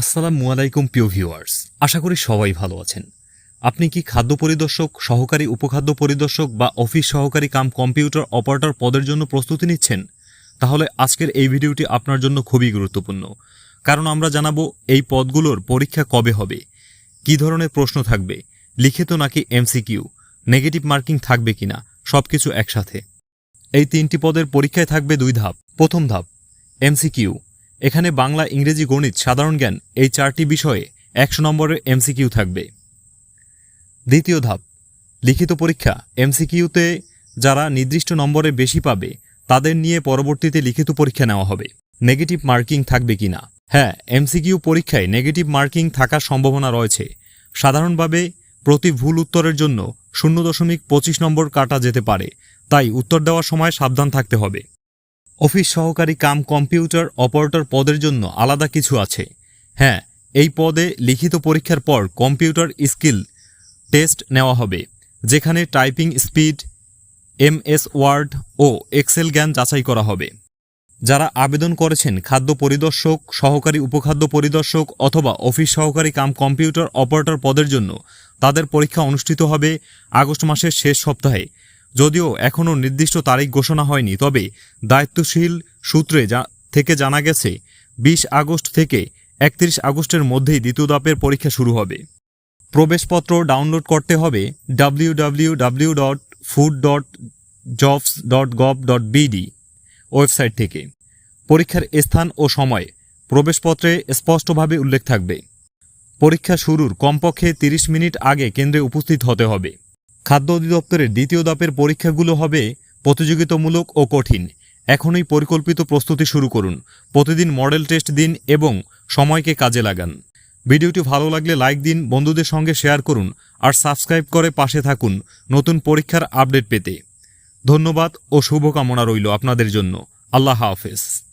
আসসালামু আলাইকুম, প্রিয় ভিউয়ার্স। আশা করি সবাই ভালো আছেন। আপনি কি খাদ্য পরিদর্শক, সহকারী উপখাদ্য পরিদর্শক বা অফিস সহকারী কাম কম্পিউটার অপারেটর পদের জন্য প্রস্তুতি নিচ্ছেন? তাহলে আজকের এই ভিডিওটি আপনার জন্য খুবই গুরুত্বপূর্ণ। কারণ আমরা জানাব এই পদগুলোর পরীক্ষা কবে হবে, কী ধরনের প্রশ্ন থাকবে, লিখিত নাকি এমসিকিউ, নেগেটিভ মার্কিং থাকবে কিনা, সবকিছু একসাথে। এই তিনটি পদের পরীক্ষায় থাকবে দুই ধাপ। প্রথম ধাপ, এমসিকিউ। এখানে বাংলা, ইংরেজি, গণিত, সাধারণ জ্ঞান এই চারটি বিষয়ে একশো নম্বরের এমসিকিউ থাকবে। দ্বিতীয় ধাপ, লিখিত পরীক্ষা। এমসিকিউতে যারা নির্দিষ্ট নম্বরে বেশি পাবে, তাদের নিয়ে পরবর্তীতে লিখিত পরীক্ষা নেওয়া হবে। নেগেটিভ মার্কিং থাকবে কিনা হ্যাঁ এমসিকিউ পরীক্ষায় নেগেটিভ মার্কিং থাকার সম্ভাবনা রয়েছে। সাধারণভাবে প্রতি ভুল উত্তরের জন্য শূন্য দশমিক পঁচিশ নম্বর কাটা যেতে পারে, তাই উত্তর দেওয়ার সময় সাবধান থাকতে হবে। অফিস সহকারী কাম কম্পিউটার অপারেটর পদের জন্য আলাদা কিছু আছে। হ্যাঁ এই পদে লিখিত পরীক্ষার পর কম্পিউটার স্কিল টেস্ট নেওয়া হবে, যেখানে টাইপিং স্পিড, এমএস ওয়ার্ড ও এক্সেল জ্ঞান যাচাই করা হবে। যারা আবেদন করেছেন খাদ্য পরিদর্শক, সহকারী উপখাদ্য পরিদর্শক অথবা অফিস সহকারী কাম কম্পিউটার অপারেটর পদের জন্য, তাদের পরীক্ষা অনুষ্ঠিত হবে আগস্ট মাসের শেষ সপ্তাহে। যদিও এখনও নির্দিষ্ট তারিখ ঘোষণা হয়নি, তবে দায়িত্বশীল সূত্রে থেকে জানা গেছে, বিশ আগস্ট থেকে একত্রিশ আগস্টের মধ্যেই দ্বিতীয় ধাপের পরীক্ষা শুরু হবে। প্রবেশপত্র ডাউনলোড করতে হবে W dot food dot jobs dot gov dot BD website থেকে। পরীক্ষার স্থান ও সময়, প্রবেশপত্রে স্পষ্টভাবে উল্লেখ থাকবে। পরীক্ষা শুরুর কমপক্ষে 30 মিনিট আগে কেন্দ্রে উপস্থিত হতে হবে। খাদ্য অধিদপ্তরের দ্বিতীয় দাপের পরীক্ষাগুলো হবে প্রতিযোগিতামূলক ও কঠিন। এখনই পরিকল্পিত প্রস্তুতি শুরু করুন। প্রতিদিন মডেল টেস্ট দিন এবং সময়কে কাজে লাগান। ভিডিওটি ভালো লাগলে লাইক দিন, বন্ধুদের সঙ্গে শেয়ার করুন আর সাবস্ক্রাইব করে পাশে থাকুন নতুন পরীক্ষার আপডেট পেতে। ধন্যবাদ ও শুভকামনা রইল আপনাদের জন্য। আল্লাহ হাফেজ।